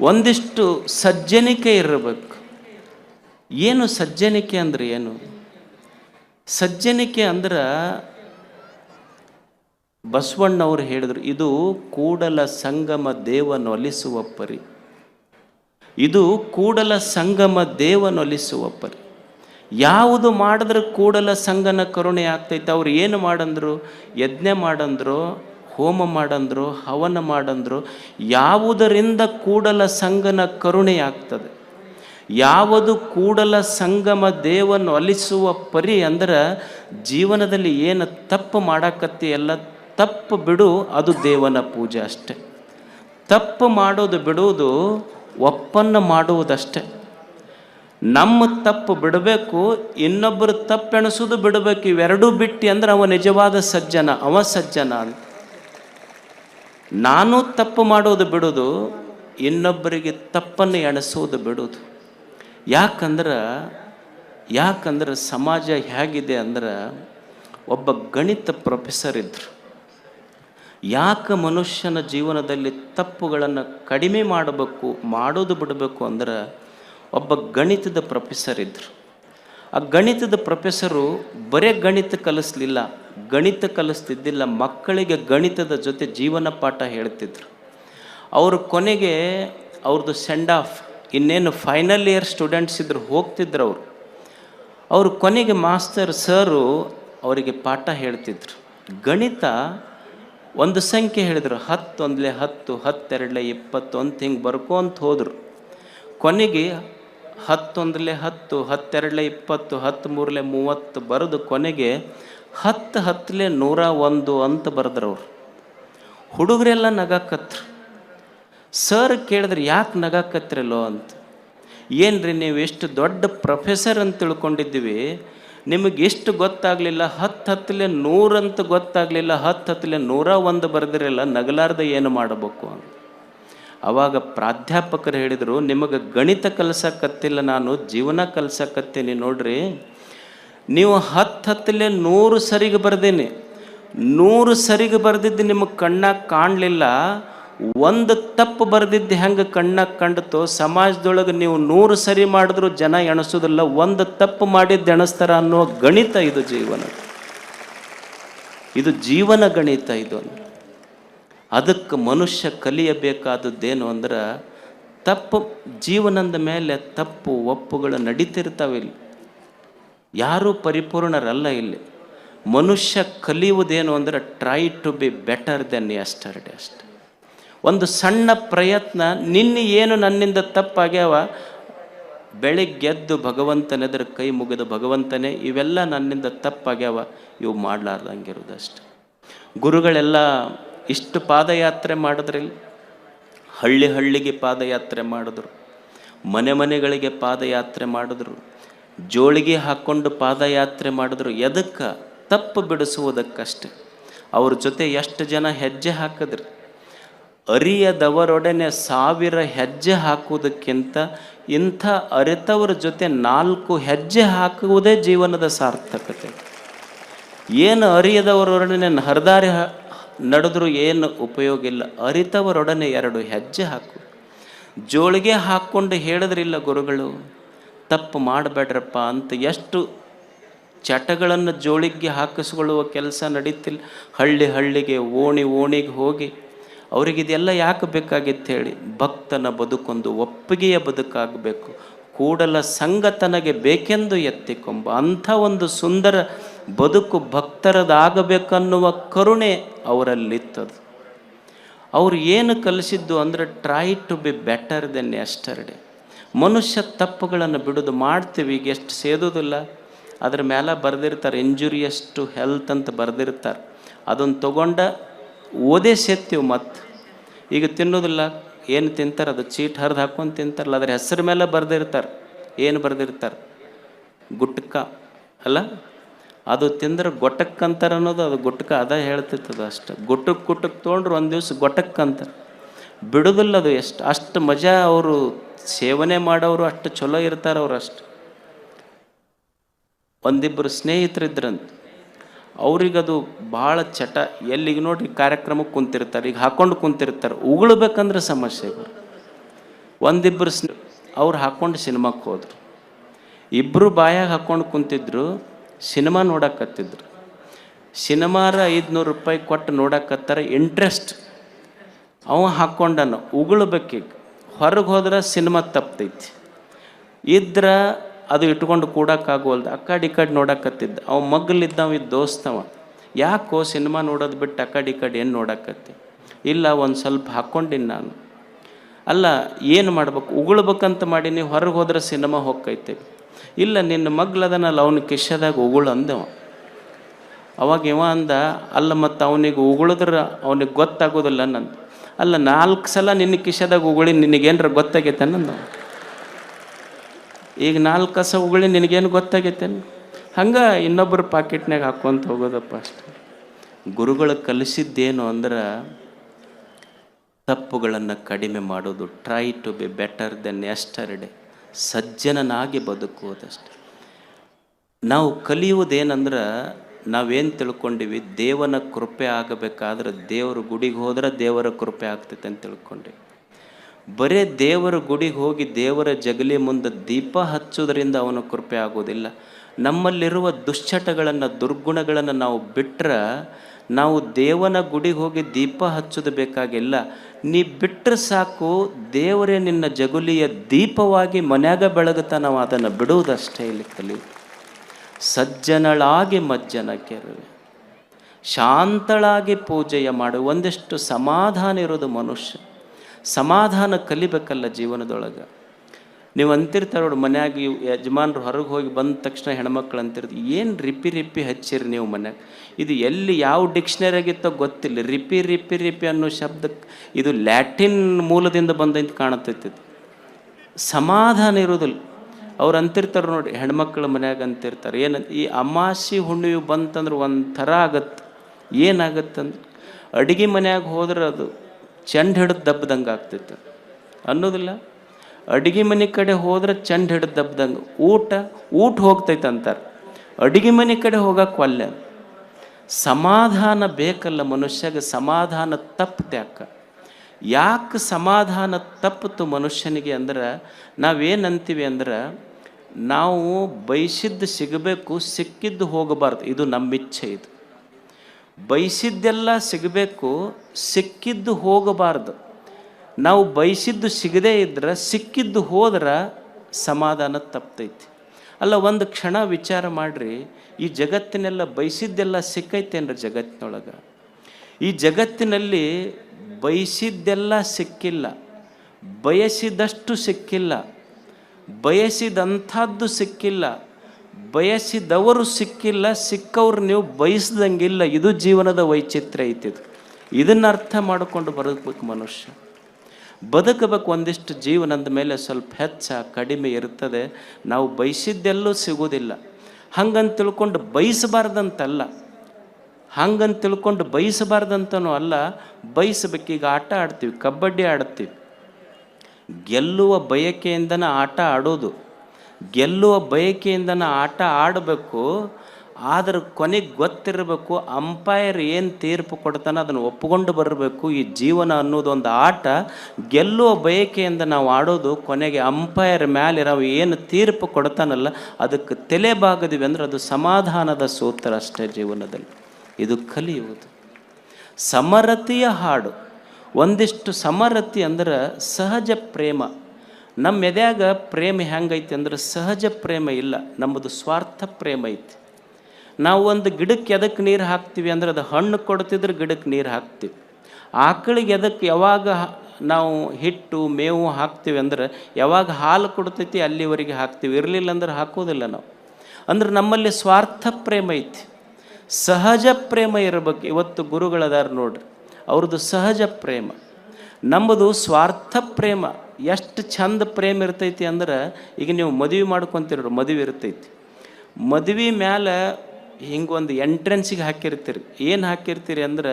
ಒಂದಿಷ್ಟು ಸಜ್ಜನಿಕೆ ಇರಬೇಕು. ಏನು ಸಜ್ಜನಿಕೆ ಅಂದ್ರೆ ಏನು? ಸಜ್ಜನಿಕೆ ಅಂದ್ರೆ ಬಸವಣ್ಣವ್ರು ಹೇಳಿದ್ರು, ಇದು ಕೂಡಲ ಸಂಗಮ ದೇವನೊಲಿಸುವ ಪರಿ. ಇದು ಕೂಡಲ ಸಂಗಮ ದೇವನೊಲಿಸುವ ಪರಿ. ಯಾವುದು ಮಾಡಿದ್ರೆ ಕೂಡಲ ಸಂಗನ ಕರುಣೆ ಆಗ್ತೈತೆ. ಅವ್ರು ಏನು ಮಾಡಂದ್ರು? ಯಜ್ಞ ಮಾಡಂದ್ರು. ಹೋಮ ಮಾಡಂದ್ರು, ಹವನ ಮಾಡಂದ್ರು, ಯಾವುದರಿಂದ ಕೂಡಲ ಸಂಗನ ಕರುಣೆಯಾಗ್ತದೆ? ಯಾವುದು ಕೂಡಲ ಸಂಗಮ ದೇವನ್ನು ಅಲಿಸುವ ಪರಿ ಅಂದ್ರೆ ಜೀವನದಲ್ಲಿ ಏನು ತಪ್ಪು ಮಾಡಾಕತ್ತಿ ಎಲ್ಲ ತಪ್ಪು ಬಿಡು, ಅದು ದೇವನ ಪೂಜೆ ಅಷ್ಟೆ. ತಪ್ಪು ಮಾಡೋದು ಬಿಡುವುದು ಒಪ್ಪನ್ನು ಮಾಡುವುದಷ್ಟೆ. ನಮ್ಮ ತಪ್ಪು ಬಿಡಬೇಕು, ಇನ್ನೊಬ್ಬರು ತಪ್ಪೆಣಿಸೋದು ಬಿಡಬೇಕು, ಇವೆರಡೂ ಬಿಟ್ಟು ಅಂದ್ರೆ ಅವ ನಿಜವಾದ ಸಜ್ಜನ, ಅವ ಸಜ್ಜನ ಅಂತ. ನಾನು ತಪ್ಪು ಮಾಡೋದು ಬಿಡೋದು, ಇನ್ನೊಬ್ಬರಿಗೆ ತಪ್ಪನ್ನು ಎಣಿಸೋದು ಬಿಡೋದು. ಯಾಕಂದ್ರೆ ಯಾಕಂದ್ರೆ ಸಮಾಜ ಹೇಗಿದೆ ಅಂದ್ರೆ, ಒಬ್ಬ ಗಣಿತ ಪ್ರೊಫೆಸರ್ ಇದ್ದರು ಯಾಕೆ ಮನುಷ್ಯನ ಜೀವನದಲ್ಲಿ ತಪ್ಪುಗಳನ್ನು ಕಡಿಮೆ ಮಾಡಬೇಕು, ಮಾಡೋದು ಬಿಡಬೇಕು ಅಂದ್ರೆ, ಒಬ್ಬ ಗಣಿತದ ಪ್ರೊಫೆಸರ್ ಇದ್ದರು ಆ ಗಣಿತದ ಪ್ರೊಫೆಸರು ಬರೇ ಗಣಿತ ಕಲಿಸ್ಲಿಲ್ಲ, ಗಣಿತ ಕಲಿಸ್ತಿದ್ದಿಲ್ಲ, ಮಕ್ಕಳಿಗೆ ಗಣಿತದ ಜೊತೆ ಜೀವನ ಪಾಠ ಹೇಳ್ತಿದ್ರು. ಅವರು ಕೊನೆಗೆ ಅವ್ರದ್ದು ಸೆಂಡ್ ಆಫ್ ಇನ್ನೇನು ಫೈನಲ್ ಇಯರ್ ಸ್ಟೂಡೆಂಟ್ಸ್ ಇದ್ರು ಹೋಗ್ತಿದ್ರು ಅವರು. ಅವರು ಕೊನೆಗೆ ಮಾಸ್ತರ್ ಸರು ಅವರಿಗೆ ಪಾಠ ಹೇಳ್ತಿದ್ರು. ಗಣಿತ ಒಂದು ಸಂಖ್ಯೆ ಹೇಳಿದ್ರು, ಹತ್ತೊಂದಲೇ ಹತ್ತು, ಹತ್ತೆರಡಲೆ ಇಪ್ಪತ್ತು ಅಂತ ಹಿಂಗೆ ಬರ್ಕೊಂತ ಹೋದರು. ಕೊನೆಗೆ ಹತ್ತೊಂದಲೇ ಹತ್ತು, ಹತ್ತೆರಡಲೆ ಇಪ್ಪತ್ತು ಹತ್ತು ಮೂರಲೆ ಮೂವತ್ತು ಬರೆದು ಕೊನೆಗೆ ಹತ್ತು ಹತ್ತಲೆ ನೂರ ಒಂದು ಅಂತ ಬರೆದ್ರು ಅವರು. ಹುಡುಗರೆಲ್ಲ ನಗಾಕತ್ರು. ಸರ್ ಕೇಳಿದ್ರೆ, ಯಾಕೆ ನಗಾಕತ್ರಿಲ್ಲೋ ಅಂತ. ಏನ್ರಿ ನೀವು ಎಷ್ಟು ದೊಡ್ಡ ಪ್ರೊಫೆಸರ್ ಅಂತ ತಿಳ್ಕೊಂಡಿದ್ದೀವಿ. ನಿಮಗೆ ಎಷ್ಟು ಗೊತ್ತಾಗಲಿಲ್ಲ, ಹತ್ತು ಹತ್ತಲೆ ನೂರಂತ ಗೊತ್ತಾಗಲಿಲ್ಲ, ಹತ್ತು ಹತ್ತಲೆ ನೂರ ಒಂದು ಬರೆದಿರಲ್ಲ ನಗಲಾರ್ದ ಏನು ಮಾಡಬೇಕು ಅಂತ. ಅವಾಗ ಪ್ರಾಧ್ಯಾಪಕರು ಹೇಳಿದರು, ನಿಮಗೆ ಗಣಿತ ಕಲ್ಸಕತ್ತಿಲ್ಲ ನಾನು, ಜೀವನ ಕಲ್ಸಕತ್ತೀನಿ ನೋಡ್ರಿ. ನೀವು ಹತ್ತು ಹತ್ತಲೆ ನೂರು ಸರಿಗೆ ಬರ್ದೇನೆ. ನೂರು ಸರಿಗೆ ಬರೆದಿದ್ದು ನಿಮಗೆ ಕಣ್ಣಾಗ ಕಾಣಲಿಲ್ಲ. ಒಂದು ತಪ್ಪು ಬರೆದಿದ್ದು ಹೆಂಗೆ ಕಣ್ಣಾಗ ಕಂಡತೋ, ಸಮಾಜದೊಳಗೆ ನೀವು ನೂರು ಸರಿ ಮಾಡಿದ್ರು ಜನ ಎಣಿಸೋದಿಲ್ಲ. ಒಂದು ತಪ್ಪು ಮಾಡಿದ್ದು ಎಣಿಸ್ತಾರ ಅನ್ನೋ ಗಣಿತ ಇದು ಜೀವನ. ಇದು ಜೀವನ ಗಣಿತ ಇದು ಅದಕ್ಕೆ ಮನುಷ್ಯ ಕಲಿಯಬೇಕಾದದ್ದೇನು ಅಂದ್ರೆ ತಪ್ಪು ಜೀವನದ ಮೇಲೆ ತಪ್ಪು ಒಪ್ಪುಗಳು ನಡೀತಿರ್ತಾವೆ ಇಲ್ಲಿ. ಯಾರೂ ಪರಿಪೂರ್ಣರಲ್ಲ ಇಲ್ಲಿ. ಮನುಷ್ಯ ಕಲಿಯುವುದೇನು ಅಂದ್ರೆ try to be better then yesterday ಅಷ್ಟೆ. ಒಂದು ಸಣ್ಣ ಪ್ರಯತ್ನ, ನಿನ್ನೆ ಏನು ನನ್ನಿಂದ ತಪ್ಪಾಗ್ಯಾವ? ಬೆಳಿಗ್ಗೆದ್ದು ಭಗವಂತನೆದ್ರ ಕೈ ಮುಗಿದ ಭಗವಂತನೇ, ಇವೆಲ್ಲ ನನ್ನಿಂದ ತಪ್ಪಾಗ್ಯಾವ? ಇವು ಮಾಡಲಾರ್ದಂಗಿರೋದಷ್ಟೆ ಗುರುಗಳೆಲ್ಲ ಇಷ್ಟು ಪಾದಯಾತ್ರೆ ಮಾಡಿದ್ರಿಲ್ಲ ಹಳ್ಳಿ ಹಳ್ಳಿಗೆ ಪಾದಯಾತ್ರೆ ಮಾಡಿದ್ರು. ಮನೆ ಮನೆಗಳಿಗೆ ಪಾದಯಾತ್ರೆ ಮಾಡಿದ್ರು. ಜೋಳಿಗೆ ಹಾಕ್ಕೊಂಡು ಪಾದಯಾತ್ರೆ ಮಾಡಿದ್ರು. ಎದಕ್ಕೆ? ತಪ್ಪು ಬಿಡಿಸುವುದಕ್ಕಷ್ಟೆ. ಅವ್ರ ಜೊತೆ ಎಷ್ಟು ಜನ ಹೆಜ್ಜೆ ಹಾಕಿದ್ರಿ? ಅರಿಯದವರೊಡನೆ ಸಾವಿರ ಹೆಜ್ಜೆ ಹಾಕುವುದಕ್ಕಿಂತ ಇಂಥ ಅರಿತವರ ಜೊತೆ ನಾಲ್ಕು ಹೆಜ್ಜೆ ಹಾಕುವುದೇ ಜೀವನದ ಸಾರ್ಥಕತೆ. ಏನು ಅರಿಯದವರೊಡನೆ ಹರಿದಾರಿ ನಡೆದ್ರು ಏನು ಉಪಯೋಗ ಇಲ್ಲ. ಅರಿತವರೊಡನೆ ಎರಡು ಹೆಜ್ಜೆ ಹಾಕು. ಜೋಳಿಗೆ ಹಾಕ್ಕೊಂಡು ಹೇಳಿದ್ರಿಲ್ಲ ಗುರುಗಳು, ತಪ್ಪು ಮಾಡಬೇಡ್ರಪ್ಪ ಅಂತ ಎಷ್ಟು ಚಟಗಳನ್ನು ಜೋಳಿಗೆ ಹಾಕಿಸ್ಕೊಳ್ಳುವ ಕೆಲಸ ನಡೀತಿಲ್ಲ. ಹಳ್ಳಿ ಹಳ್ಳಿಗೆ ಓಣಿ ಓಣಿಗೆ ಹೋಗಿ ಅವರಿಗಿದೆಲ್ಲ ಯಾಕೆ ಬೇಕಾಗಿತ್ತು ಹೇಳಿ. ಭಕ್ತನ ಬದುಕೊಂದು ಒಪ್ಪಿಗೆಯ ಬದುಕಾಗಬೇಕು. ಕೂಡಲ ಸಂಗತನಗೆ ಬೇಕೆಂದು ಎತ್ತಿಕೊಂಬ. ಅಂಥ ಒಂದು ಸುಂದರ ಬದುಕು ಭಕ್ತರದಾಗಬೇಕನ್ನುವ ಕರುಣೆ ಅವರಲ್ಲಿತ್ತದು. ಅವರು ಏನು ಕಲಿಸಿದ್ದು ಅಂದರೆ try to be better then yesterday ಮನುಷ್ಯ ತಪ್ಪುಗಳನ್ನು ಬಿಡೋದು ಮಾಡ್ತೀವಿ, ಈಗ ಎಷ್ಟು ಸೇದೋದಿಲ್ಲ. ಅದ್ರ ಮೇಲೆ ಬರೆದಿರ್ತಾರೆ ಇಂಜುರಿಯಸ್ ಟು ಹೆಲ್ತ್ ಅಂತ ಬರೆದಿರ್ತಾರೆ. ಅದನ್ನು ತಗೊಂಡ ಓದೇ ಸೇತ್ತೀವಿ ಮತ್ತು ಈಗ ತಿನ್ನೋದಿಲ್ಲ, ಏನು ತಿಂತಾರೆ, ಅದು ಚೀಟ್ ಹರಿದು ಹಾಕೊಂಡು ತಿಂತಾರಲ್ಲ, ಅದ್ರ ಹೆಸರು ಮೇಲೆ ಬರೆದಿರ್ತಾರೆ. ಏನು ಬರೆದಿರ್ತಾರೆ? ಗುಟ್ಕ, ಅಲ್ಲ? ಅದು ತಿಂದ್ರೆ ಗೊಟ್ಟಕ್ಕಂತಾರೆ ಅನ್ನೋದು ಅದು ಗುಟ್ಕ ಅದ ಹೇಳ್ತಿರ್ತದೆ ಅಷ್ಟು. ಗುಟಕ್ ಗುಟಕ್ ತೊಗೊಂಡ್ರೆ ಒಂದು ದಿವ್ಸ ಗೊಟಕ್ ಅಂತಾರೆ. ಬಿಡೋದಿಲ್ಲ ಅದು ಎಷ್ಟು, ಅಷ್ಟು ಮಜಾ ಅವರು ಸೇವನೆ ಮಾಡೋರು ಅಷ್ಟು ಚಲೋ ಇರ್ತಾರೆ ಅವ್ರು ಅಷ್ಟು. ಒಂದಿಬ್ಬರು ಸ್ನೇಹಿತರಿದ್ರಂತ, ಅವ್ರಿಗದು ಭಾಳ ಚಟ. ಎಲ್ಲಿಗೆ ನೋಡ್ರಿ ಕಾರ್ಯಕ್ರಮಕ್ಕೆ ಕುಂತಿರ್ತಾರೆ, ಈಗ ಹಾಕೊಂಡು ಕುಂತಿರ್ತಾರೆ, ಉಗುಳ್ಬೇಕಂದ್ರೆ ಸಮಸ್ಯೆಗಳು ಒಂದಿಬ್ಬರು ಸ್ನೇ, ಅವ್ರು ಹಾಕ್ಕೊಂಡು ಸಿನಿಮಾಕ್ಕೆ ಹೋದರು. ಇಬ್ಬರು ಬಾಯಾಗ ಹಾಕ್ಕೊಂಡು ಕುಂತಿದ್ರು ಸಿನಿಮಾ ನೋಡಕತ್ತಿದ್ರು ಸಿನಿಮಾರ ಐದುನೂರು ರೂಪಾಯಿ ಕೊಟ್ಟು ನೋಡಕ್ಕತ್ತಾರ ಇಂಟ್ರೆಸ್ಟ್ ಅವ ಹಾಕ್ಕೊಂಡನು ಉಗುಳ್ಬೇಕೀಗ. ಹೊರಗೆ ಹೋದ್ರೆ ಸಿನಿಮಾ ತಪ್ತೈತಿ. ಇದ್ರ ಅದು ಇಟ್ಕೊಂಡು ಕೂಡಕ್ಕಾಗೋಲ್ದು ಅಕ್ಕಾಡಿ ಕಡೆ ನೋಡಕ್ಕತ್ತಿದ್ದ ಅವ ಮಗ್ಲಿದ್ದವ ಇದು ದೋಸ್ತವ. ಯಾಕೋ ಸಿನಿಮಾ ನೋಡೋದು ಬಿಟ್ಟು ಅಕ್ಕಾಡಿ ಕಡೆ ಏನು ನೋಡಕ್ಕತ್ತಿ ಇಲ್ಲ, ಒಂದು ಸ್ವಲ್ಪ ಹಾಕ್ಕೊಂಡಿನಿ ನಾನು. ಅಲ್ಲ, ಏನು ಮಾಡ್ಬೇಕು? ಉಗುಳ್ಬೇಕಂತ ಮಾಡೀನಿ, ಹೊರಗೆ ಹೋದ್ರೆ ಸಿನಿಮಾ ಹೋಗ್ತೈತೆ ಇಲ್ಲ, ನಿನ್ನ ಮಗ್ಲದನಲ್ಲ ಅವನ ಕಿಶದಾಗ ಉಗುಳು ಅಂದವ. ಅವಾಗ ಇವ ಅಂದ, ಅಲ್ಲ, ಮತ್ತು ಅವನಿಗೆ ಉಗುಳಿದ್ರೆ ಅವನಿಗೆ ಗೊತ್ತಾಗೋದಿಲ್ಲ ನಂದು ಅಲ್ಲ, ನಾಲ್ಕು ಸಲ ನಿನ್ನ ಕಿಶದಾಗ ಉಗುಳಿ ನಿನಗೇನರ ಗೊತ್ತಾಗೈತೆ ನಂದು ಈಗ ನಾಲ್ಕು ಕಸ ಉಗುಳಿ ನಿನಗೇನು ಗೊತ್ತಾಗೈತೇನು ಹಂಗೆ ಇನ್ನೊಬ್ಬರ ಪಾಕೆಟ್ನಾಗ ಹಾಕ್ಕೊಂತ ಹೋಗೋದಪ್ಪ ಅಷ್ಟೆ. ಗುರುಗಳು ಕಲಿಸಿದ್ದೇನು ಅಂದ್ರೆ, ತಪ್ಪುಗಳನ್ನು ಕಡಿಮೆ ಮಾಡೋದು try to be better then yesterday ಸಜ್ಜನನಾಗಿ ಬದುಕುವುದಷ್ಟೆ. ನಾವು ಕಲಿಯುವುದೇನಂದ್ರೆ ನಾವೇನು ತಿಳ್ಕೊಂಡಿವಿ? ದೇವನ ಕೃಪೆ ಆಗಬೇಕಾದ್ರೆ ದೇವರ ಗುಡಿಗೆ ಹೋದ್ರೆ ದೇವರ ಕೃಪೆ ಆಗ್ತೈತೆ ಅಂತ ತಿಳ್ಕೊಂಡ್ವಿ. ಬರೇ ದೇವರ ಗುಡಿಗೆ ಹೋಗಿ ದೇವರ ಜಗಲಿ ಮುಂದೆ ದೀಪ ಹಚ್ಚೋದ್ರಿಂದ ಅವನ ಕೃಪೆ ಆಗೋದಿಲ್ಲ ನಮ್ಮಲ್ಲಿರುವ ದುಶ್ಚಟಗಳನ್ನು, ದುರ್ಗುಣಗಳನ್ನು ನಾವು ಬಿಟ್ರೆ ನಾವು ದೇವನ ಗುಡಿಗೆ ಹೋಗಿ ದೀಪ ಹಚ್ಚೋದು ಬೇಕಾಗಿಲ್ಲ. ನೀ ಬಿಟ್ಟರೆ ಸಾಕು, ದೇವರೇ ನಿನ್ನ ಜಗುಲಿಯ ದೀಪವಾಗಿ ಮನ್ಯಾಗ ಬೆಳಗುತ್ತಾ ನಾವು ಅದನ್ನು ಬಿಡುವುದಷ್ಟೇ ಇಲ್ಲಿ ಕಲಿ. ಸಜ್ಜನಳಾಗಿ ಮಜ್ಜನ ಕೆರವೆ. ಶಾಂತಳಾಗಿ ಪೂಜೆಯ ಮಾಡು, ಒಂದಿಷ್ಟು ಸಮಾಧಾನ ಇರೋದು ಮನುಷ್ಯ. ಸಮಾಧಾನ ಕಲಿಬೇಕಲ್ಲ ಜೀವನದೊಳಗೆ. ನೀವು ಅಂತಿರ್ತಾರೆ ನೋಡಿ, ಮನ್ಯಾಗ ಯಜಮಾನರು ಹೊರಗೆ ಹೋಗಿ ಬಂದ ತಕ್ಷಣ ಹೆಣ್ಮಕ್ಳು ಅಂತಿರ್ತೀವಿ ಏನು ರಿಪಿ ರಿಪಿ ಹಚ್ಚಿರಿ ನೀವು ಮನ್ಯಾಗ? ಇದು ಎಲ್ಲಿ ಯಾವ ಡಿಕ್ಷನರಿಯಾಗಿತ್ತೋ ಗೊತ್ತಿಲ್ಲ. ರಿಪಿ ರಿಪಿ ರಿಪಿ ಅನ್ನೋ ಶಬ್ದಕ್ಕೆ ಇದು ಲ್ಯಾಟಿನ್ ಮೂಲದಿಂದ ಬಂದಂತ ಕಾಣತೈತಿ. ಸಮಾಧಾನ ಇರೋದಿಲ್ಲ. ಅವ್ರು ಅಂತಿರ್ತಾರೆ ನೋಡಿ, ಹೆಣ್ಮಕ್ಳು ಮನ್ಯಾಗ ಅಂತಿರ್ತಾರೆ. ಏನಂತ ಈ ಅಮಾಸಿ ಹುಣ್ಣಿವು ಬಂತಂದ್ರೆ ಒಂಥರ ಆಗತ್ತೆ ಏನಾಗತ್ತಂದ್ರೆ ಅಡುಗೆ ಮನ್ಯಾಗ ಹೋದ್ರೆ ಅದು ಚೆಂಡ ಹಿಡಿದು ದಬ್ಬದಂಗೆ ಆಗ್ತೈತೆ. ಅನ್ನೋದಿಲ್ಲ? ಅಡುಗೆ ಮನೆ ಕಡೆ ಹೋದ್ರೆ ಚಂದ ಹಿಡಿದು ದಬ್ಬದಂಗೆ ಊಟ ಊಟ ಹೋಗ್ತೈತೆ ಅಂತಾರೆ ಅಡುಗೆ ಮನೆ ಕಡೆ ಹೋಗಕ್ಕೆ ಒಲ್ಲೆ. ಸಮಾಧಾನ ಬೇಕಲ್ಲ ಮನುಷ್ಯಗೆ, ಸಮಾಧಾನ ತಪ್ಪು ಅಕ್ಕ ಯಾಕೆ ಸಮಾಧಾನ ತಪ್ಪಿತು ಮನುಷ್ಯನಿಗೆ ಅಂದ್ರೆ ನಾವೇನು ಅಂತೀವಿ ಅಂದ್ರೆ, ನಾವು ಬಯಸಿದ್ದು ಸಿಗಬೇಕು, ಸಿಕ್ಕಿದ್ದು ಹೋಗಬಾರ್ದು. ಇದು ನಮ್ಮ ಇಚ್ಛೆ ಇದು. ಬಯಸಿದ್ದೆಲ್ಲ ಸಿಗಬೇಕು, ಸಿಕ್ಕಿದ್ದು ಹೋಗಬಾರ್ದು. ನಾವು ಬಯಸಿದ್ದು ಸಿಗದೇ ಇದ್ರೆ, ಸಿಕ್ಕಿದ್ದು ಹೋದ್ರೆ ಸಮಾಧಾನ ತಪ್ತೈತಿ. ಅಲ್ಲ, ಒಂದು ಕ್ಷಣ ವಿಚಾರ ಮಾಡಿರಿ, ಈ ಜಗತ್ತಿನೆಲ್ಲ ಬಯಸಿದ್ದೆಲ್ಲ ಸಿಕ್ಕೈತೇನ್ರಿ ಜಗತ್ತಿನೊಳಗೆ? ಈ ಜಗತ್ತಿನಲ್ಲಿ ಬಯಸಿದ್ದೆಲ್ಲ ಸಿಕ್ಕಿಲ್ಲ, ಬಯಸಿದಷ್ಟು ಸಿಕ್ಕಿಲ್ಲ, ಬಯಸಿದಂಥದ್ದು ಸಿಕ್ಕಿಲ್ಲ, ಬಯಸಿದವರು ಸಿಕ್ಕಿಲ್ಲ, ಸಿಕ್ಕವ್ರು ನೀವು ಬಯಸ್ದಂಗಿಲ್ಲ. ಇದು ಜೀವನದ ವೈಚಿತ್ರ್ಯ ಐತಿದು ಇದನ್ನ ಅರ್ಥ ಮಾಡಿಕೊಂಡು ಬರಬೇಕು ಮನುಷ್ಯ. ಬದುಕಬೇಕು ಒಂದಿಷ್ಟು ಜೀವನದ ಮೇಲೆ ಸ್ವಲ್ಪ ಹೆಚ್ಚ ಕಡಿಮೆ ಇರ್ತದೆ. ನಾವು ಬಯಸಿದ್ದೆಲ್ಲೂ ಸಿಗೋದಿಲ್ಲ ಹಂಗಂತ ತಿಳ್ಕೊಂಡು ಬಯಸಬಾರ್ದಂತಲ್ಲ. ಹಂಗಂತ ತಿಳ್ಕೊಂಡು ಬಯಸಬಾರ್ದಂತನೂ ಅಲ್ಲ. ಬಯಸಬೇಕೀಗ ಆಟ ಆಡ್ತೀವಿ, ಕಬಡ್ಡಿ ಆಡ್ತೀವಿ. ಗೆಲ್ಲುವ ಬಯಕೆಯಿಂದನ ಆಟ ಆಡೋದು. ಗೆಲ್ಲುವ ಬಯಕೆಯಿಂದನ ಆಟ ಆಡಬೇಕು. ಆದ್ರೆ ಕೊನೆಗೆ ಗೊತ್ತಿರಬೇಕು ಅಂಪೈರ್ ಏನು ತೀರ್ಪು ಕೊಡ್ತಾನೆ ಅದನ್ನು ಒಪ್ಪಿಕೊಂಡು ಬರಬೇಕು. ಈ ಜೀವನ ಅನ್ನೋದೊಂದು ಆಟ, ಗೆಲ್ಲುವ ಬಯಕೆಯಿಂದ ನಾವು ಆಡೋದು, ಕೊನೆಗೆ ಅಂಪೈರ್ ಮೇಲೆ ನಾವು ಏನು ತೀರ್ಪು ಕೊಡ್ತಾನಲ್ಲ, ಅದಕ್ಕೆ ತಲೆ ಬಾಗದಿವಿ ಅಂದ್ರೆ ಅದು ಸಮಾಧಾನದ ಸೂತ್ರ ಅಷ್ಟೇ ಜೀವನದಲ್ಲಿ. ಇದು ಕಲಿಯುವುದು. ಸಮರತಿಯ ಹಾಡು. ಒಂದಿಷ್ಟು ಸಮರತಿ ಅಂದ್ರೆ ಸಹಜ ಪ್ರೇಮ. ನಮ್ಮ ಎದ್ಯಾಗ ಪ್ರೇಮ ಹೆಂಗೈತಿ ಅಂದ್ರೆ ಸಹಜ ಪ್ರೇಮ ಇಲ್ಲ, ನಮ್ಮದು ಸ್ವಾರ್ಥ ಪ್ರೇಮ ಐತಿ. ನಾವು ಒಂದು ಗಿಡಕ್ಕೆ ಎದಕ್ಕೆ ನೀರು ಹಾಕ್ತೀವಿ ಅಂದ್ರೆ ಅದು ಹಣ್ಣು ಕೊಡ್ತಿದ್ರೆ ಗಿಡಕ್ಕೆ ನೀರು ಹಾಕ್ತೀವಿ. ಆಕಳಿಗೆ ಎದಕ್ಕೆ ಯಾವಾಗ ನಾವು ಹಿಟ್ಟು, ಮೇವು ಹಾಕ್ತೀವಿ ಅಂದ್ರೆ ಯಾವಾಗ ಹಾಲು ಕೊಡ್ತೈತಿ ಅಲ್ಲಿವರೆಗೆ ಹಾಕ್ತೀವಿ. ಇರಲಿಲ್ಲ ಅಂದ್ರೆ ಹಾಕೋದಿಲ್ಲ ನಾವು. ಅಂದ್ರೆ ನಮ್ಮಲ್ಲಿ ಸ್ವಾರ್ಥ ಪ್ರೇಮ ಐತಿ. ಸಹಜ ಪ್ರೇಮ ಇರಬೇಕು. ಇವತ್ತು ಗುರುಗಳದಾರ ನೋಡ್ರಿ, ಅವ್ರದ್ದು ಸಹಜ ಪ್ರೇಮ. ನಮ್ಮದು ಸ್ವಾರ್ಥ ಪ್ರೇಮ. ಎಷ್ಟು ಚಂದ ಪ್ರೇಮ ಇರ್ತೈತಿ ಅಂದ್ರೆ, ಈಗ ನೀವು ಮದುವೆ ಮಾಡ್ಕೊತೀರ ಮದುವೆ ಇರ್ತೈತಿ. ಮದುವೆ ಮ್ಯಾಲೆ ಹಿಂಗೊಂದು ಎಂಟ್ರೆನ್ಸಿಗೆ ಹಾಕಿರ್ತೀರಿ. ಏನು ಹಾಕಿರ್ತೀರಿ ಅಂದ್ರೆ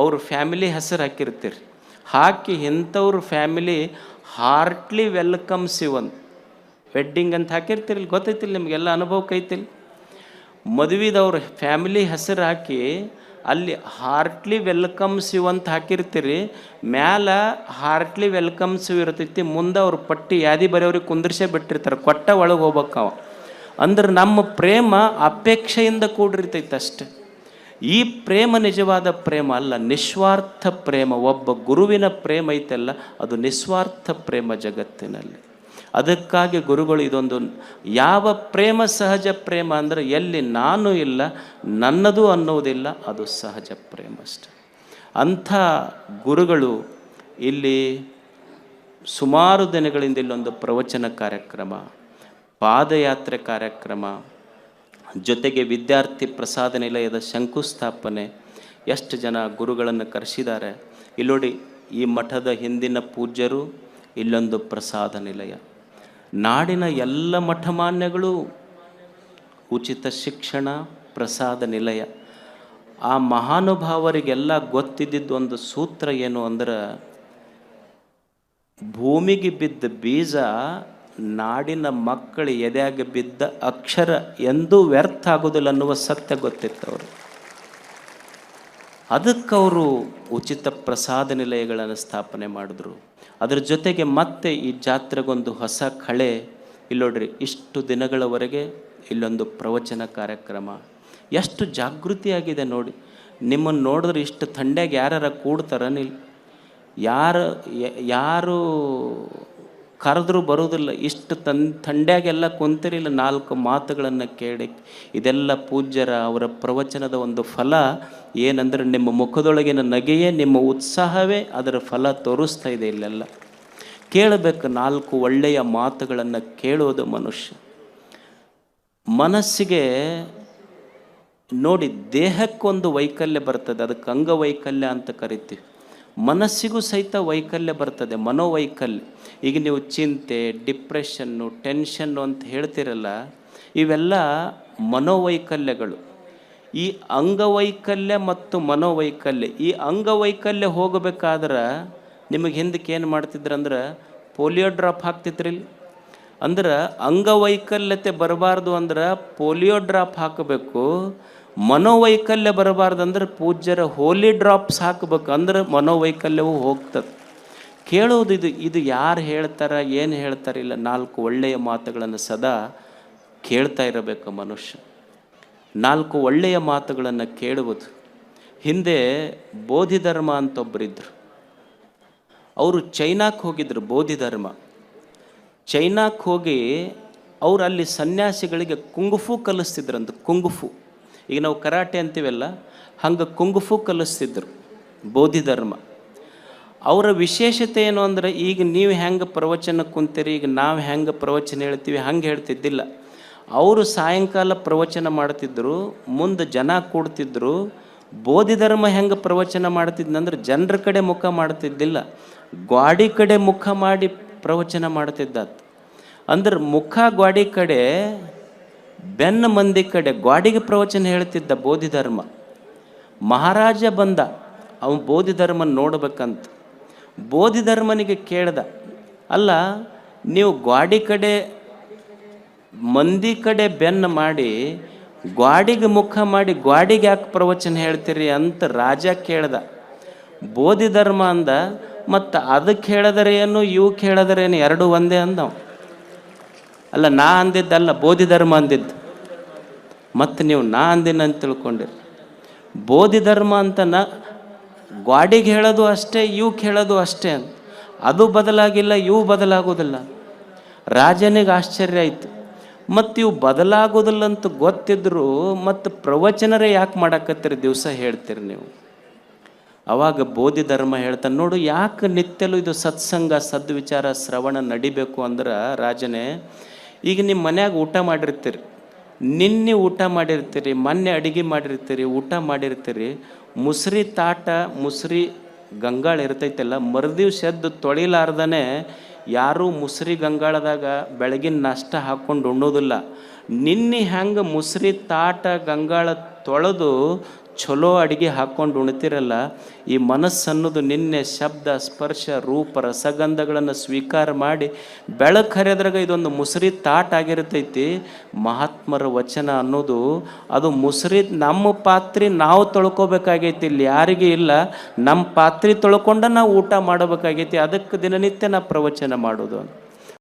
ಅವ್ರ ಫ್ಯಾಮಿಲಿ ಹೆಸರು ಹಾಕಿರ್ತೀರಿ. ಹಾಕಿ ಇಂಥವ್ರ family heartly welcome even wedding ಅಂತ ಹಾಕಿರ್ತೀರಿ ಗೊತ್ತೈತಿಲ್ಲ ನಿಮಗೆಲ್ಲ ಅನುಭವಕ್ಕೆ ಐತಿಲ್ಲ ಮದುವೆದವ್ರ ಫ್ಯಾಮಿಲಿ ಹೆಸರು ಹಾಕಿ ಅಲ್ಲಿ ಹಾರ್ಟ್ಲಿ ವೆಲ್ಕಮ್ಸ್ ಯು ಅಂತ ಹಾಕಿರ್ತೀರಿ. ಮ್ಯಾಲ ಹಾರ್ಟ್ಲಿ ವೆಲ್ಕಮ್ಸ್ ಇರ್ತೈತಿ, ಮುಂದೆ ಅವ್ರ ಪಟ್ಟಿ ಯಾದಿ ಬರೆಯವ್ರಿಗೆ ಕುಂದ್ರಿಸೇ ಬಿಟ್ಟಿರ್ತಾರೆ. ಕೊಟ್ಟ ಒಳಗೆ ಹೋಗ್ಬೇಕು ಅವ. ಅಂದ್ರೆ ನಮ್ಮ ಪ್ರೇಮ ಅಪೇಕ್ಷೆಯಿಂದ ಕೂಡಿರ್ತೈತೆ ಅಷ್ಟೆ. ಈ ಪ್ರೇಮ ನಿಜವಾದ ಪ್ರೇಮ ಅಲ್ಲ, ನಿಸ್ವಾರ್ಥ ಪ್ರೇಮ, ಒಬ್ಬ ಗುರುವಿನ ಪ್ರೇಮ ಐತಲ್ಲ, ಅದು ನಿಸ್ವಾರ್ಥ ಪ್ರೇಮ ಜಗತ್ತಿನಲ್ಲಿ. ಅದಕ್ಕಾಗಿ ಗುರುಗಳು ಇದೊಂದು, ಯಾವ ಪ್ರೇಮ ಸಹಜ ಪ್ರೇಮ ಅಂದರೆ ಎಲ್ಲಿ ನಾನು ಇಲ್ಲ, ನನ್ನದು ಅನ್ನೋದಿಲ್ಲ ಅದು ಸಹಜ ಪ್ರೇಮ ಅಷ್ಟೆ. ಅಂಥ ಗುರುಗಳು ಇಲ್ಲಿ ಸುಮಾರು ದಿನಗಳಿಂದ ಇಲ್ಲೊಂದು ಪ್ರವಚನ ಕಾರ್ಯಕ್ರಮ ಪಾದಯಾತ್ರೆ ಕಾರ್ಯಕ್ರಮ, ಜೊತೆಗೆ ವಿದ್ಯಾರ್ಥಿ ಪ್ರಸಾದ ನಿಲಯದ ಶಂಕುಸ್ಥಾಪನೆ, ಎಷ್ಟು ಜನ ಗುರುಗಳನ್ನು ಕರೆಸಿದ್ದಾರೆ ಇಲ್ಲೋಡಿ ಈ ಮಠದ ಹಿಂದಿನ ಪೂಜ್ಯರು, ಇಲ್ಲೊಂದು ಪ್ರಸಾದ ನಿಲಯ. ನಾಡಿನ ಎಲ್ಲ ಮಠಮಾನ್ಯಗಳು, ಉಚಿತ ಶಿಕ್ಷಣ, ಪ್ರಸಾದ ನಿಲಯ. ಆ ಮಹಾನುಭಾವರಿಗೆಲ್ಲ ಗೊತ್ತಿದ್ದಿದ್ದು ಒಂದು ಸೂತ್ರ ಏನು ಅಂದ್ರೆ, ಭೂಮಿಗೆ ಬಿದ್ದ ಬೀಜ ನಾಡಿನ ಮಕ್ಕಳು ಎದೆಯಾಗಿ ಬಿದ್ದ ಅಕ್ಷರ ಎಂದೂ ವ್ಯರ್ಥ ಆಗೋದಿಲ್ಲ ಅನ್ನುವ ಸತ್ಯ ಗೊತ್ತಿತ್ತು ಅವರು ಅದಕ್ಕೆ ಅವರು ಉಚಿತ ಪ್ರಸಾದ ನಿಲಯಗಳನ್ನು ಸ್ಥಾಪನೆ ಮಾಡಿದ್ರು. ಅದರ ಜೊತೆಗೆ ಮತ್ತೆ ಈ ಜಾತ್ರೆಗೊಂದು ಹೊಸ ಕಳೆ ಇಲ್ಲೋಡ್ರಿ ಇಷ್ಟು ದಿನಗಳವರೆಗೆ ಇಲ್ಲೊಂದು ಪ್ರವಚನ ಕಾರ್ಯಕ್ರಮ. ಎಷ್ಟು ಜಾಗೃತಿಯಾಗಿದೆ ನೋಡಿ. ನಿಮ್ಮನ್ನು ನೋಡಿದ್ರೆ ಇಷ್ಟು ಥಂಡ್ಯಾಗ ಯಾರು ಕೂಡ್ತಾರ ನಿಲ್ ಯಾರು ಯಾರು ಕರೆದ್ರೂ ಬರೋದಿಲ್ಲ ಇಷ್ಟು ತನ್, ತಂಡ್ಯಾಗೆಲ್ಲ ಕೊಂತಿರಲಿಲ್ಲ. ನಾಲ್ಕು ಮಾತುಗಳನ್ನು ಕೇಳಿ, ಇದೆಲ್ಲ ಪೂಜ್ಯರ ಅವರ ಪ್ರವಚನದ ಒಂದು ಫಲ ಏನಂದ್ರೆ, ನಿಮ್ಮ ಮುಖದೊಳಗಿನ ನಗೆಯೇ ನಿಮ್ಮ ಉತ್ಸಾಹವೇ, ಅದರ ಫಲ ತೋರಿಸ್ತಾ ಇದೆ ಇಲ್ಲೆಲ್ಲ. ಕೇಳಬೇಕು ನಾಲ್ಕು ಒಳ್ಳೆಯ ಮಾತುಗಳನ್ನು ಕೇಳೋದು ಮನುಷ್ಯ. ಮನಸ್ಸಿಗೆ ನೋಡಿ, ದೇಹಕ್ಕೊಂದು ವೈಕಲ್ಯ ಬರ್ತದೆ. ಅದಕ್ಕೆ ಅಂಗವೈಕಲ್ಯ ಅಂತ ಕರಿತೀವಿ. ಮನಸ್ಸಿಗೂ ಸಹಿತ ವೈಕಲ್ಯ ಬರ್ತದೆ, ಮನೋವೈಕಲ್ಯ. ಈಗ ನೀವು ಚಿಂತೆ, ಡಿಪ್ರೆಷನ್ನು, ಟೆನ್ಷನ್ನು ಅಂತ ಹೇಳ್ತಿರಲ್ಲ, ಇವೆಲ್ಲ ಮನೋವೈಕಲ್ಯಗಳು. ಈ ಅಂಗವೈಕಲ್ಯ ಮತ್ತು ಮನೋವೈಕಲ್ಯ. ಈ ಅಂಗವೈಕಲ್ಯ ಹೋಗಬೇಕಾದ್ರೆ ನಿಮಗೆ ಹಿಂದಕ್ಕೆ ಏನು ಮಾಡ್ತಿದ್ರಂದ್ರೆ ಪೋಲಿಯೋ ಡ್ರಾಪ್ ಹಾಕ್ತಿದ್ರಿ ಅಂದ್ರೆ ಅಂಗವೈಕಲ್ಯತೆ ಬರಬಾರ್ದು ಅಂದ್ರೆ ಪೋಲಿಯೋ ಡ್ರಾಪ್ ಹಾಕಬೇಕು. ಮನೋವೈಕಲ್ಯ ಬರಬಾರ್ದಂದ್ರೆ ಪೂಜ್ಯರ ಹೋಲಿ ಡ್ರಾಪ್ಸ್ ಹಾಕಬೇಕು ಅಂದ್ರೆ ಮನೋವೈಕಲ್ಯವು ಹೋಗ್ತದೆ. ಕೇಳೋದು ಇದು ಇದು ಯಾರು ಹೇಳ್ತಾರ, ಏನು ಹೇಳ್ತಾರೆ ಇಲ್ಲ, ನಾಲ್ಕು ಒಳ್ಳೆಯ ಮಾತುಗಳನ್ನು ಸದಾ ಕೇಳ್ತಾ ಇರಬೇಕು ಮನುಷ್ಯ. ನಾಲ್ಕು ಒಳ್ಳೆಯ ಮಾತುಗಳನ್ನು ಕೇಳುವುದು. ಹಿಂದೆ ಬೋಧಿಧರ್ಮ ಅಂತ ಇದ್ದರು ಅವರು ಚೈನಾಕ್ಕೆ ಹೋಗಿದ್ರು ಬೋಧಿಧರ್ಮ. ಚೈನಾಕ್ಕೆ ಹೋಗಿ ಅವರು ಅಲ್ಲಿ ಸನ್ಯಾಸಿಗಳಿಗೆ ಕುಂಗುಫು ಕಲಿಸ್ತಿದ್ರಂತ, ಕುಂಗುಫು. ಈಗ ನಾವು ಕರಾಟೆ ಅಂತೀವಲ್ಲ, ಹಂಗೆ ಕುಂಗುಫು ಕಲಿಸ್ತಿದ್ರು, ಬೋಧಿ ಧರ್ಮ. ಅವರ ವಿಶೇಷತೆ ಏನು ಅಂದ್ರೆ, ಈಗ ನೀವು ಹೆಂಗೆ ಪ್ರವಚನ ಕುಂತೀರಿ, ಈಗ ನಾವು ಹೆಂಗೆ ಪ್ರವಚನ ಹೇಳ್ತೀವಿ, ಹಂಗೆ ಹೇಳ್ತಿದ್ದಿಲ್ಲ. ಅವರು ಸಾಯಂಕಾಲ ಪ್ರವಚನ ಮಾಡ್ತಿದ್ರು, ಮುಂದೆ ಜನ ಕೂಡ್ತಿದ್ರು, ಬೋಧಿ ಧರ್ಮ ಹೆಂಗೆ ಪ್ರವಚನ ಮಾಡ್ತಿದ್ನಂದ್ರೆ ಜನರ ಕಡೆ ಮುಖ ಮಾಡ್ತಿದ್ದಿಲ್ಲ, ಗ್ವಾಡಿ ಕಡೆ ಮುಖ ಮಾಡಿ ಪ್ರವಚನ ಮಾಡ್ತಿದ್ದಾತ. ಅಂದ್ರೆ ಮುಖ ಗ್ವಾಡಿ ಕಡೆ ಬೆನ್ನ ಮಂದಿ ಕಡೆ ಗ್ವಾಡಿಗೆ ಪ್ರವಚನ ಹೇಳ್ತಿದ್ದ ಬೋಧಿ ಧರ್ಮ ಮಹಾರಾಜ ಬಂದ ಅವನು ನೋಡ್ಬೇಕಂತ. ಬೋಧಿ ಧರ್ಮನಿಗೆ ಕೇಳ್ದ, ಅಲ್ಲ, ನೀವು ಗ್ವಾಡಿ ಕಡೆ, ಮಂದಿ ಕಡೆ ಬೆನ್ನು ಮಾಡಿ ಗ್ವಾಡಿಗೆ ಮುಖ ಮಾಡಿ ಗ್ವಾಡಿಗೆ ಯಾಕೆ ಪ್ರವಚನ ಹೇಳ್ತೀರಿ ಅಂತ ರಾಜ ಕೇಳ್ದ. ಬೋಧಿ ಧರ್ಮ ಅಂದ, ಮತ್ತು ಅದಕ್ಕೆ ಹೇಳಿದರೆ ಇವು ಕೇಳಿದ್ರೇನು, ಎರಡು ಒಂದೇ ಅಂದವ. ಅಲ್ಲ, ನಾ ಅಂದಿದ್ದಲ್ಲ ಬೋಧಿ ಧರ್ಮ ಅಂದಿದ್ದು. ಮತ್ತು ನೀವು ನಾ ಅಂದಿನ ಅಂತ ತಿಳ್ಕೊಂಡಿರಿ. ಬೋಧಿ ಧರ್ಮ ಅಂತ ನ ಗ್ವಾಡಿಗೆ ಹೇಳೋದು ಅಷ್ಟೇ ಇವಕ್ಕೆ ಹೇಳೋದು ಅಷ್ಟೇ ಅಂತ. ಅದು ಬದಲಾಗಿಲ್ಲ, ಇವು ಬದಲಾಗೋದಿಲ್ಲ. ರಾಜನಿಗೆ ಆಶ್ಚರ್ಯ ಆಯಿತು. ಮತ್ತು ಇವು ಬದಲಾಗೋದಿಲ್ಲ ಅಂತ ಗೊತ್ತಿದ್ರು ಮತ್ತು ಪ್ರವಚನರೇ ಯಾಕೆ ಮಾಡಾಕತ್ತೀರಿ ದಿವಸ ಹೇಳ್ತೀರಿ ನೀವು? ಅವಾಗ ಬೋಧಿ ಧರ್ಮ ಹೇಳ್ತಾನೆ, ನೋಡು, ಯಾಕೆ ನಿತ್ಯಲು ಇದು ಸತ್ಸಂಗ, ಸದ್ವಿಚಾರ, ಶ್ರವಣ ನಡಿಬೇಕು ಅಂದ್ರೆ ರಾಜನೇ ಈಗ ನಿಮ್ಮ ಮನ್ಯಾಗ ಊಟ ಮಾಡಿರ್ತೀರಿ. ನಿನ್ನೆ ಊಟ ಮಾಡಿರ್ತೀರಿ, ಮೊನ್ನೆ ಅಡಿಗೆ ಮಾಡಿರ್ತೀರಿ, ಊಟ ಮಾಡಿರ್ತೀರಿ, ಮುಸ್ರಿ ತಾಟ, ಮುಸ್ರಿ ಗಂಗಾಳ ಇರ್ತೈತಲ್ಲ, ಮರುದಿವ್ಸ ಎದ್ದು ತೊಳಿಲಾರ್ದನೆ ಯಾರೂ ಮುಸ್ರಿ ಗಂಗಾಳದಾಗ ಬೆಳಗಿನ ನಷ್ಟ ಹಾಕ್ಕೊಂಡು ಉಣ್ಣೋದಿಲ್ಲ. ನಿನ್ನೆ ಹೆಂಗೆ ಮುಸ್ರಿ ತಾಟ ಗಂಗಾಳ ತೊಳೆದು ಚಲೋ ಅಡುಗೆ ಹಾಕ್ಕೊಂಡು ಉಣ್ತಿರಲ್ಲ, ಈ ಮನಸ್ಸನ್ನೋದು ನಿನ್ನೆ ಶಬ್ದ, ಸ್ಪರ್ಶ, ರೂಪ, ರಸಗಂಧಗಳನ್ನು ಸ್ವೀಕಾರ ಮಾಡಿ ಬೆಳಕು ಇದೊಂದು ಮುಸರಿ ತಾಟ್ ಆಗಿರ್ತೈತಿ. ಮಹಾತ್ಮರ ವಚನ ಅನ್ನೋದು, ಅದು ಮುಸರಿ ನಮ್ಮ ಪಾತ್ರೆ ನಾವು ತೊಳ್ಕೊಬೇಕಾಗೈತಿ. ಇಲ್ಲಿ ಯಾರಿಗೆ ಇಲ್ಲ, ನಮ್ಮ ಪಾತ್ರೆ ತೊಳ್ಕೊಂಡ ನಾವು ಊಟ ಮಾಡಬೇಕಾಗೈತಿ. ಅದಕ್ಕೆ ದಿನನಿತ್ಯ ನಾ ಪ್ರವಚನ ಮಾಡೋದು